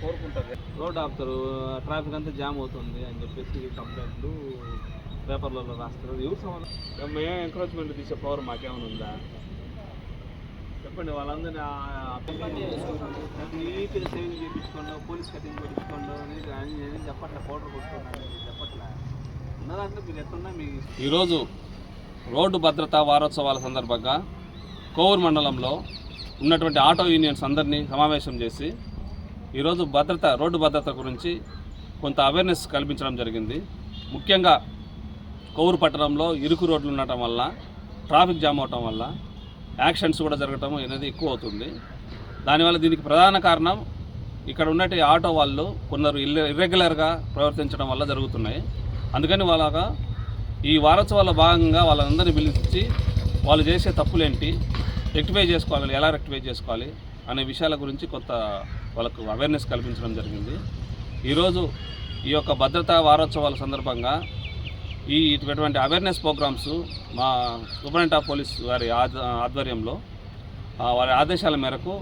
కోరుకుంటారు రోడ్ ఆపుతారు ట్రాఫిక్ అంతా జామ్ అవుతుంది అని చెప్పేసి కంప్లైంట్లు పేపర్లలో రాస్తారు ఎవరు సమాధానం? మేము ఎంకరేజ్మెంట్ తీసే పవర్ మాకేమైనా ఉందా? చెప్పండి వాళ్ళందరినీ నీట్గా సేవింగ్ చేయించుకోండి పోలీస్ కటింగ్ పెట్టించుకోండి అనేది అని చెప్పట్లే పౌడర్ కొట్టుకోండి చెప్పట్లే. ఉన్నదంటే మీరు ఎక్కడున్నా మీ ఈరోజు రోడ్డు భద్రతా వారోత్సవాల సందర్భంగా కోవూరు మండలంలో ఉన్నటువంటి ఆటో యూనియన్స్ అందరినీ సమావేశం చేసి ఈరోజు భద్రత రోడ్డు భద్రత గురించి కొంత అవేర్నెస్ కల్పించడం జరిగింది. ముఖ్యంగా కోవూరు పట్టణంలో ఇరుకు రోడ్లు ఉండటం వల్ల ట్రాఫిక్ జామ్ అవటం వల్ల యాక్సిడెంట్స్ కూడా జరగటం అనేది ఎక్కువ అవుతుంది. దానివల్ల దీనికి ప్రధాన కారణం ఇక్కడ ఉన్నటి ఆటో వాళ్ళు కొందరు ఇర్రె ఇర్రెగ్యులర్గా ప్రవర్తించడం వల్ల జరుగుతున్నాయి. అందుకని వాళ్ళగా ఈ వారోత్సవాల భాగంగా వాళ్ళందరినీ పిలిచి వాళ్ళు చేసే తప్పులేంటి? రెక్టిఫై చేసుకోవాలి ఎలా రెక్టిఫై చేసుకోవాలి అనే విషయాల గురించి కొంత వాళ్ళకు అవేర్నెస్ కల్పించడం జరిగింది. ఈరోజు ఈ యొక్క భద్రతా వారోత్సవాల సందర్భంగా ఈ ఇటువంటి అవేర్నెస్ ప్రోగ్రామ్స్ మా సూపరింటెండెంట్ ఆఫ్ పోలీస్ వారి ఆధ్వర్యంలో వారి ఆదేశాల మేరకు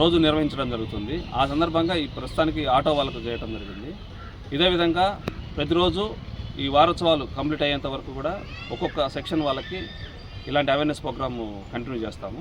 రోజు నిర్వహించడం జరుగుతుంది. ఆ సందర్భంగా ఈ ప్రస్తుతానికి ఆటో వాళ్ళకు చేయడం జరిగింది. ఇదే విధంగా ప్రతిరోజు ఈ వారోత్సవాలు కంప్లీట్ అయ్యేంత వరకు కూడా ఒక్కొక్క సెక్షన్ వాళ్ళకి ఇలాంటి అవేర్నెస్ ప్రోగ్రాము కంటిన్యూ చేస్తాము.